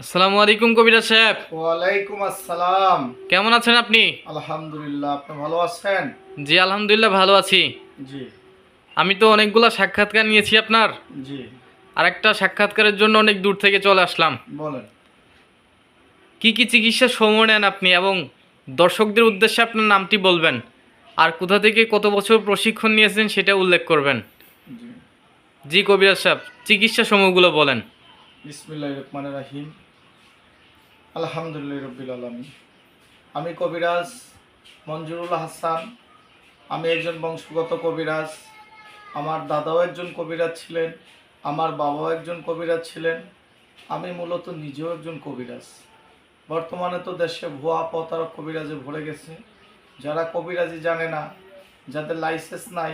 আসসালামু আলাইকুম কবিরা সাহেব। ওয়ালাইকুম আসসালাম। কেমন আছেন আপনি? আলহামদুলিল্লাহ আপনি ভালো আছেন? জি আলহামদুলিল্লাহ ভালো আছি। জি। আমি তো অনেকগুলা সাক্ষাৎকার নিয়েছি আপনার। জি। আর একটা সাক্ষাৎকারের জন্য অনেক দূর থেকে চলে আসলাম। বলেন। কি কি চিকিৎসা সময় নেন আপনি এবং দর্শকদের উদ্দেশ্যে আপনার নামটি বলবেন? আর কোথা থেকে কত বছর প্রশিক্ষণ নিয়েছেন সেটা উল্লেখ করবেন? জি। জি কবিরাজ সাহেব চিকিৎসা সময়গুলো বলেন। বিসমিল্লাহ রহমান রাহিম। আলহামদুলিল্লাহ রবিল আলমী আমি কবিরাজ মঞ্জুরুল হাসান। আমি একজন বংশগত কবিরাজ। আমার দাদাও একজন কবিরাজ ছিলেন। আমার বাবাও একজন কবিরাজ ছিলেন। আমি মূলত নিজেও একজন কবিরাজ। বর্তমানে তো দেশে ভুয়া প্রতারক কবিরাজে ভরে গেছে। যারা কবিরাজি জানে না, যাদের লাইসেন্স নাই,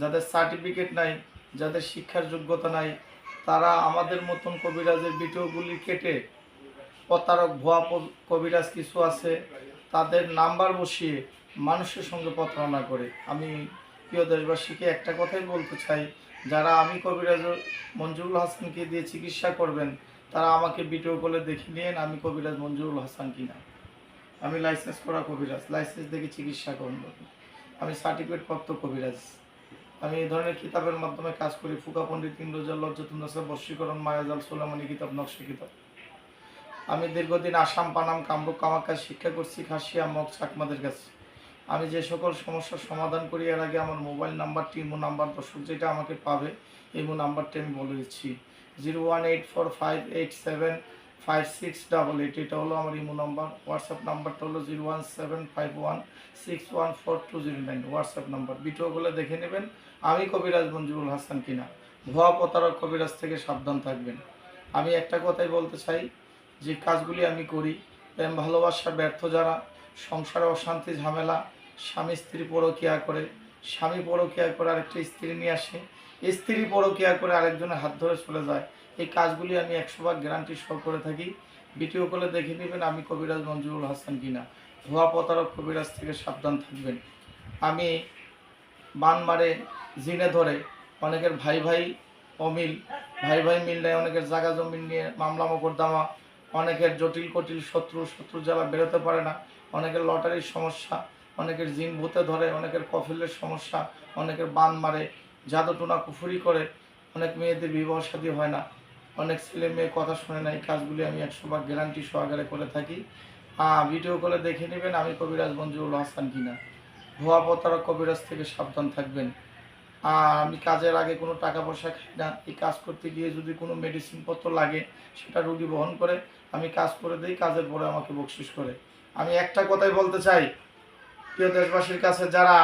যাদের সার্টিফিকেট নাই, যাদের শিক্ষার যোগ্যতা নাই, তারা আমাদের মতন কবিরাজের ভিডিওগুলি কেটে প্রতারক, ভুয়া কবিরাজ কিছু আছে, তাদের নাম্বার বসিয়ে মানুষের সঙ্গে প্রতারণা করে। আমি প্রিয় দেশবাসীকে একটা কথাই বলতে চাই, যারা আমি কবিরাজ মঞ্জুরুল হাসানকে দিয়ে চিকিৎসা করবেন, তারা আমাকে ভিডিও কলে দেখে নিন আমি কবিরাজ মঞ্জুরুল হাসান কিনা। আমি লাইসেন্স করা কবিরাজ লাইসেন্স দেখে চিকিৎসা করব। আমি সার্টিফিকেট প্রাপ্ত কবিরাজ। আমি এই ধরনের কিতাবের মাধ্যমে কাজ করি। ফুকা পণ্ডিত ইন্দ্রজাল লজ্জতুন্দাসা বর্ষীকরণ মায়াজাল সোলামানি কিতাব, নকশি কিতাব। আমি দীর্ঘদিন আসাম, পানাম, কামরূপ কামাখ্যা শিক্ষা করছি খাসিয়া মগ চাকমাদের কাছে। আমি যে সকল সমস্যার সমাধান করি, এর আগে আমার মোবাইল নাম্বারটি ইমো নাম্বার, দর্শক যেটা আমাকে পাবে ইমো নাম্বারটি আমি বলে দিচ্ছি। Zero one eight four five eight seven five six double eight, এটা হলো আমার ইমো নাম্বার। হোয়াটসঅ্যাপ নাম্বারটা হলো zero one seven five one six one four two zero nine. WhatsApp number. ভিডিওগুলো দেখে নেবেন, আমি কবিরাজ মঞ্জুরুল হাসান কিনা। ভুয়া প্রতারক কবিরাজ থেকে সাবধান থাকবেন। আমি একটা কথাই বলতে চাই যে কাজগুলি আমি করি, প্রেম, ভালোবাসা ব্যর্থ যারা সংসারে অশান্তি, ঝামেলা, স্বামী স্ত্রী পরকিয়া করে, স্বামী পরকিয়া করে আরেকটা স্ত্রী নিয়ে আসে স্ত্রী পরকিয়া করে আরেকজনের হাত ধরে চলে যায়। এই কাজগুলি আমি একশো ভাগ গ্যারান্টি সহ করে থাকি। ভিডিও কলে দেখে নেবেন আমি কবিরাজ মঞ্জুরুল হাসান কিনা। ভুয়া প্রতারক কবিরাজ থেকে সাবধান থাকবেন। আমি বান মারে জিনে ধরে অনেকের ভাই ভাই অমিল, ভাই ভাই মিল নেয়, অনেকের জায়গা জমিন নিয়ে মামলা, মোকদ্দমা অনেকের জটিল কটিল শত্রু শত্রু যারা বেরোতে পারে না, অনেকের লটারির সমস্যা, অনেকের জিন ভূতে ধরে, অনেকের কফিলের সমস্যা, অনেকের বান মারে, জাদুটোনা কুফুরি করে, অনেক মেয়েদের বিবাহ শাদী হয় না, অনেক ছেলে মেয়ে কথা শুনে না, এই কাজগুলি আমি একশো ভাগ গ্যারান্টি সহকারে করে থাকি। ভিডিও কলে দেখে নেবেন আমি কবিরাজ মঞ্জুরুল হাসান কিনা। ভুয়া প্রতারক কবিরাজ থেকে সাবধান থাকবেন। আমি কাজের আগে কোনো টাকা পয়সা খাই না। এই কাজ করতে গিয়ে যদি কোনো মেডিসিন পত্র লাগে, সেটা রুগী বহন করে, আমি কাজ করে দিই, কাজের পরে আমাকে বকশিস করে। আমি একটা কথাই বলতে চাই, প্রিয় দেশবাসীর কাছে, যারা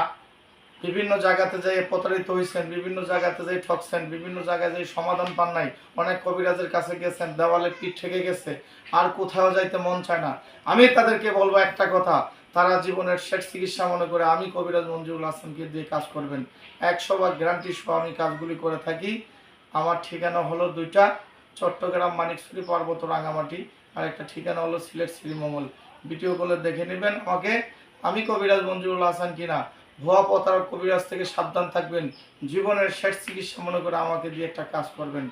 বিভিন্ন জায়গাতে যাই প্রতারিত হয়েছেন বিভিন্ন জায়গাতে যাই ঠকছেন, বিভিন্ন জায়গায় যাই সমাধান পান নাই, অনেক কবিরাজের কাছে গেছেন দেওয়ালে পিঠ ঠেকে গেছে, আর কোথাও যাইতে মন চায় না। আমি তাদেরকে বলব একটা কথা তারা জীবনের শেষ চিকিৎসা মনে করে আমি কবিরাজ মঞ্জুরুল হাসানকে দিয়ে কাজ করবেন। একশো বার গ্যারান্টি সহ আমি কাজগুলি করে থাকি। আমার ঠিকানা হলো দুইটা, চট্টগ্রাম মানিকছড়ি পার্বত রাঙামাটি। আর একটা ঠিকানা হলো সিলেট শ্রীমঙ্গল। ভিডিও কলে দেখে নেবেন আমাকে, আমি কবিরাজ মঞ্জুরুল হাসান কিনা। ভুয়া প্রতারক কবিরাজ থেকে সাবধান থাকবেন। জীবনের শেষ চিকিৎসা মনে করে আমাকে দিয়ে একটা কাজ করবেন।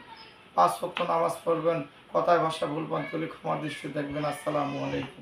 পাঁচ সপ্তাহ নামাজ পড়বেন, কথায় ভাষা ভুল পান ক্ষমার দৃষ্টি দেখবেন। আসসালামু আলাইকুম।